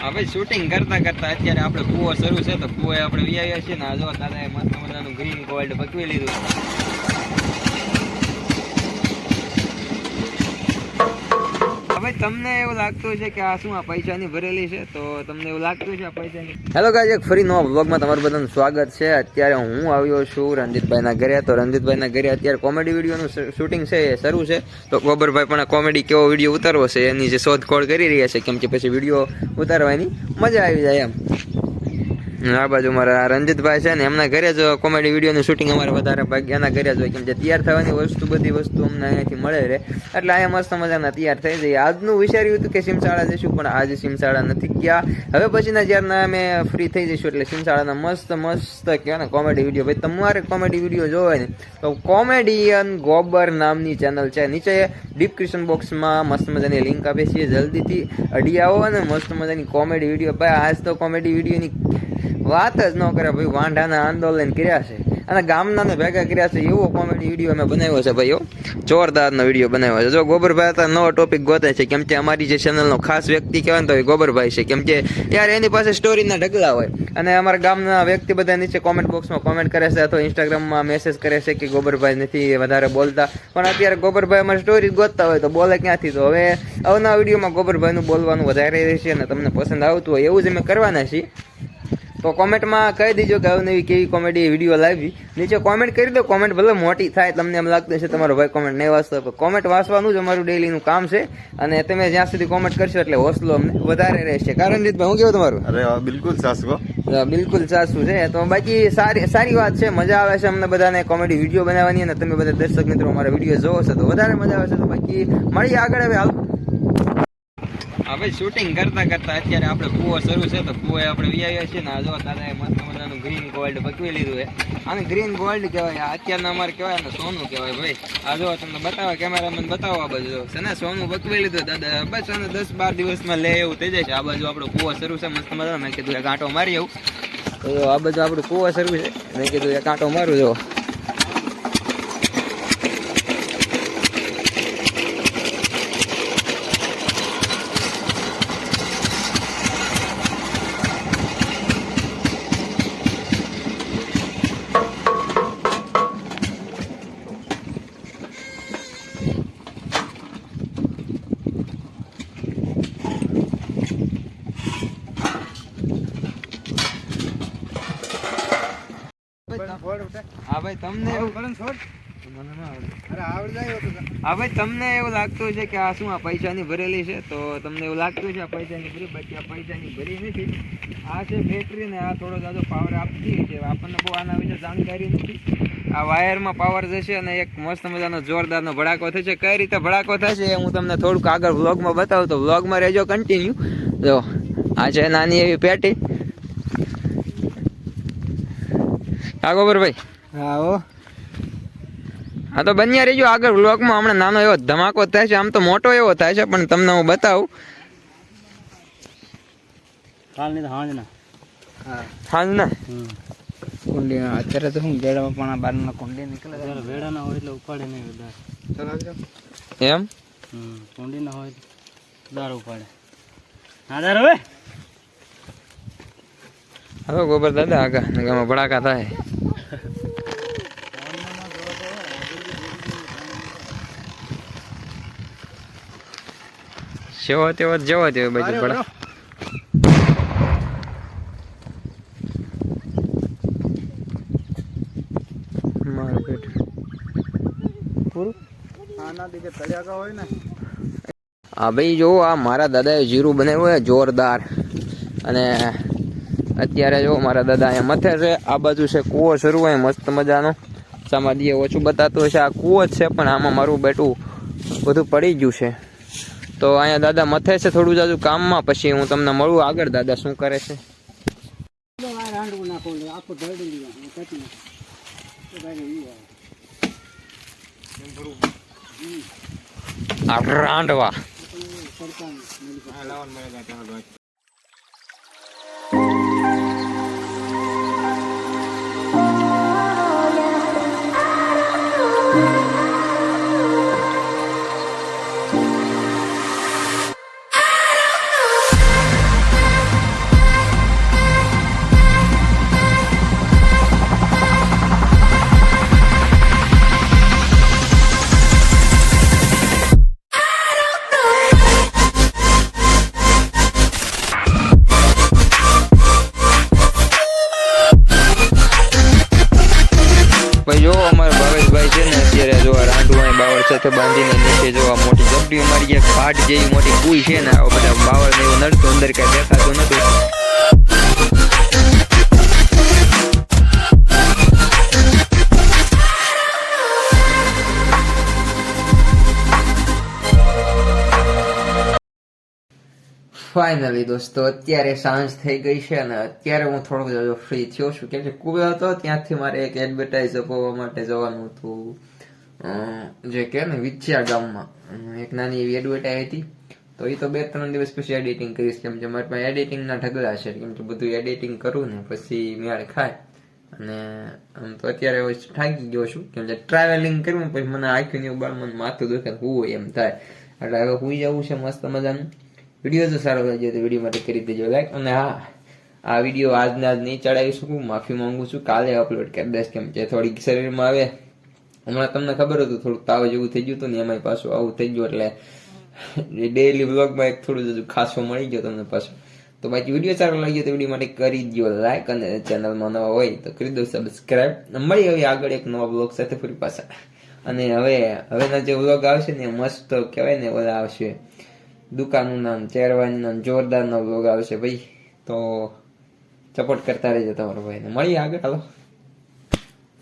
હા શૂટિંગ કરતા કરતા અત્યારે આપણે કૂવો શરૂ છે તો કૂવો આપણે વ્યાવ્યા છીએ ને આ જો દાદાએ મસ્ત મજાનું ગ્રીન ગોલ્ડ પકવી લીધું. તમને એવું લાગતું છે કે આ શું પૈસાની ભરેલી છે? તો તમને એવું લાગતું છે આ પૈસાની? હેલો ગાઈઝ એક ફરી નવા બ્લોગમાં તમારું બધાનું સ્વાગત છે. અત્યારે હું આવ્યો છું રંજીતભાઈના ઘરે. તો રંજીતભાઈના ઘરે અત્યારે કોમેડી વિડીયોનું શૂટિંગ છે, એ શરૂ છે. તો ગોબરભાઈ પણ કોમેડી કેવો વીડિયો ઉતારવો છે, એની જે શોધખોળ કરી રહ્યા છે, કેમ કે પછી વીડિયો ઉતારવાની મજા આવી જાય એમ. આ બાજુ મારા રંજીતભાઈ છે ને, એમના ઘરે જ કોમેડી વિડીયોનું શૂટિંગ અમારે વધારે ભાગ એના ઘરે જ હોય, કેમ કે તૈયાર થવાની વસ્તુ, બધી વસ્તુ અમને અહીંયાથી મળે રહે. એટલે અહીંયા મસ્ત મજાના તૈયાર થઈ જાય આજનું વિચાર્યું હતું કે સિમશાળા જઈશું, પણ આજે સિમશાળા નથી ગયા. હવે પછીના જ્યારના અમે ફ્રી થઈ જઈશું, એટલે સિમશાળાના મસ્ત મસ્ત કહેવાય ને કોમેડી વીડિયો ભાઈ, તમારે કોમેડી વીડિયો જોવે ને, તો કોમેડિયન ગોબર નામની ચેનલ છે. નીચે ડિસ્ક્રિપ્શન બોક્સમાં મસ્ત મજાની લિંક આપે છે જલ્દીથી અડી આવો અને મસ્ત મજાની કોમેડી વીડિયો ભાઈ, આજ તો કોમેડી વિડીયોની વાત જ ન કરે, ભાઈ, વાંઢાના આંદોલન કર્યા છે. અને ગામનાને ભેગા કર્યા છે, એવો કોમેડી વીડિયો અમે બનાવ્યો છે, ભાઈઓ. જોરદારનો વીડિયો બનાવ્યો છે. જો ગોબરભાઈ હતા નવો ટોપિક ગોતે છે, કેમ કે અમારી જે ચેનલનો ખાસ વ્યક્તિ કહેવાય તો એ ગોબરભાઈ છે. કેમ કે યાર એની પાસે સ્ટોરીના ઢગલા હોય. અને અમારા ગામના વ્યક્તિ બધા નીચે કોમેન્ટ બોક્સમાં કોમેન્ટ કરે છે, અથવા ઇન્સ્ટાગ્રામમાં મેસેજ કરે છે કે ગોબરભાઈ નથી વધારે બોલતા. પણ અત્યારે ગોબરભાઈ અમારી સ્ટોરી ગોતતા હોય, તો બોલે ક્યાંથી? તો હવે અવના વિડીયોમાં ગોબરભાઈનું બોલવાનું વધારે રહેશે અને તમને પસંદ આવતું હોય, એવું જ અમે કરવાના છીએ. તો કોમેન્ટમાં કહી દીજો કે હવે નવી કેવી કોમેડી વીડિયો લાવી. નીચે કોમેન્ટ કરી દો કોમેન્ટ ભલે મોટી થાય તમને એમ લાગતું છે તમારો ભાઈ કોમેન્ટ નહીં વાંચતો પણ કોમેન્ટ વાંચવાનું જ અમારું ડેલીનું કામ છે. અને તમે જ્યાં સુધી કોમેન્ટ કરશો એટલે હોસલો અમને વધારે રહેશે. કારણ રીતભાઈ હું કેવું તમારું? અરે બિલકુલ સાસુ બિલકુલ સાસુ છે. તો બાકી સારી સારી વાત છે. મજા આવે છે અમને બધાને કોમેડી વીડિયો બનાવવાની અને તમે બધા દર્શક મિત્રો અમારા વીડિયો જોવો છો તો વધારે મજા આવે છે. તો બાકી મળીએ આગળ હવે હાલ હા ભાઈ શૂટિંગ કરતા કરતા અત્યારે આપણે કૂવો શરૂ છે તો કૂવો આપણે વિયાવ્યા છીએ ને આ જો દાદાએ મસ્ત મજાનું ગ્રીન ગોલ્ડ પકવી લીધું છે. આને ગ્રીન ગોલ્ડ કહેવાય અત્યારના અમારે કહેવાય ને સોનું કહેવાય ભાઈ. આ જો તમને બતાવો કેમેરામેન બતાવો આ બાજુ છે ને, સોનું પકવી લીધું દાદા બસ અને દસ બાર દિવસમાં લે એવું થઈ જાય છે. આ બાજુ આપણો કૂવો શરૂ છે, મસ્ત મજાનો. મેં કીધું એક આંટો મારી આવું. તો આ બાજુ આપણું કૂવો શરૂ છે. મેં કીધું એક આંટો મારું જો. હા ભાઈ તમને એવું હા ભાઈ તમને એવું લાગતું છે કે આ શું આ પૈસાની ભરેલી છે? તો તમને એવું લાગતું છે આ પૈસાની ભરી બાકી આ પૈસાની ભરી નથી. આ છે બેટરી ને આ થોડો જાજો પાવર આપતી છે આપણને બહુ આના વિશે જાણકારી નથી. આ વાયરમાં પાવર જશે અને એક મસ્ત મજાનો જોરદારનો ભડાકો થશે. કઈ રીતે ભડાકો થશે એ હું તમને થોડુંક આગળ વ્લોગમાં બતાવું. તો વ્લોગમાં રહેજો કન્ટિન્યુ જો આ છે નાની એવી પેટી. હા ગોબર ભાઈ. હા હો હા તો બન્યા રહેજો આગળ વ્લોગમાં. હમણાં નાનો એવો ધમાકો થાય છે. આમ તો મોટો એવો થાય છે પણ તમને હું બતાવું. કાલ નહીં તો હાંજ ના. હા. હાલ ના. કુંડી અત્યારે તો શું વેડામાં પણ આ બારના કુંડી નીકળે જ્યારે વેડા ના હોય એટલે ઉપાડે નહીં વધારે એમ? કુંડી ના હોય દાર ઉપાડે. હા દાર હવે હવે ગોબર દાદા આગા. ગામાં ભડાકા થાય. જેવો તેવો જેવો તેવો બાજુ ભડા મારું પેટ પૂરું આના દીકે તળિયાકા હોય ને. હા ભાઈ જો આ મારા દાદાએ જીરું બનાવ્યું છે જોરદાર. અને અત્યારે જો મારા દાદા અહીંયા મથે છે. આ બાજુ છે કૂવો શરૂ હોય મસ્ત મજાનો. સમાધિએ ઓછું બતાતું હશે આ કૂવો જ છે પણ આમાં મારું બેટું બધું પડી ગયું છે. તો અહીંયા દાદા મથે છે થોડું જાજુ કામમાં, પછી હું તમને મળું. આગળ દાદા શું કરે છે? રાંડવું. જો અમારા ભાવેશભાઈ છે ને અત્યારે જો રાંડુઆ બાવળ સાથે બાંધીને નીચે જો આ મોટી જબડી અમારી એક ફાટ જેવી મોટી કુઈ છે ને આ બધા બાવળ ને એવું નડતું, અંદર કાંઈ દેખાતું નથી ફાઇનલી દોસ્તો, અત્યારે સાંજ થઈ ગઈ છે અને અત્યારે હું થોડોક જો ફ્રી થયો છું. કેમ કે કુબે હતો, ત્યાંથી મારે એક એડવર્ટાઇઝ અપાવવા માટે જવાનું હતું. જે કે ને વિચ્યા ગામમાં. એક નાની એવી એડવર્ટાઇઝ હતી. તો એ તો બે ત્રણ દિવસ પછી એડિટિંગ કરીશ, કેમ કે મારે પાસે એડિટિંગના ઢગલા છે. કેમ કે બધું એડિટિંગ કરું ને, પછી મેળ ખાય. અને આમ તો અત્યારે થાકી ગયો છું. કેમ કે ટ્રાવેલિંગ કર્યું પછી મને આખી ને બાળ મને માથું દુખે હું એમ થાય. એટલે હવે હું જવું છે મસ્ત મજાનું. વીડિયો જો સારો લાગ્યો તો વીડિયો માટે કરી દેજો લાઈક અને હા, આ વીડિયો આજના જ નહીં ચડાવી શકું માફી માંગુ છું. કાલે અપલોડ કરી દઈશ કેમ કે થોડીક શરીરમાં આવે. હમણાં તમને ખબર હતું, થોડુંક તાવ જેવું થઈ ગયું હતું ને એમાંય પાછું આવું થઈ ગયું એટલે ડેઈલી વ્લોગમાં એક થોડું હજુ ખાસો મળી ગયો તમને પાછું. તો બાકી વીડિયો સારો લાગ્યો તો વીડિયો માટે કરી દો લાઈક અને ચેનલમાં નવા હોય તો કરી દો સબસ્ક્રાઈબ મળી હવે આગળ એક નવા બ્લોગ સાથે ફરી પાછા. અને હવે, હવેના જે વ્લોગ આવશે ને મસ્ત કહેવાય ને ઓલા આવશે. દુકાનનું નામ ચેરવાની નામ જોરદાર નો વ્લોગ આવશે ભાઈ. તો સપોર્ટ કરતા રહેજો તમારો ભાઈને. મળીએ આગળ, હાલો.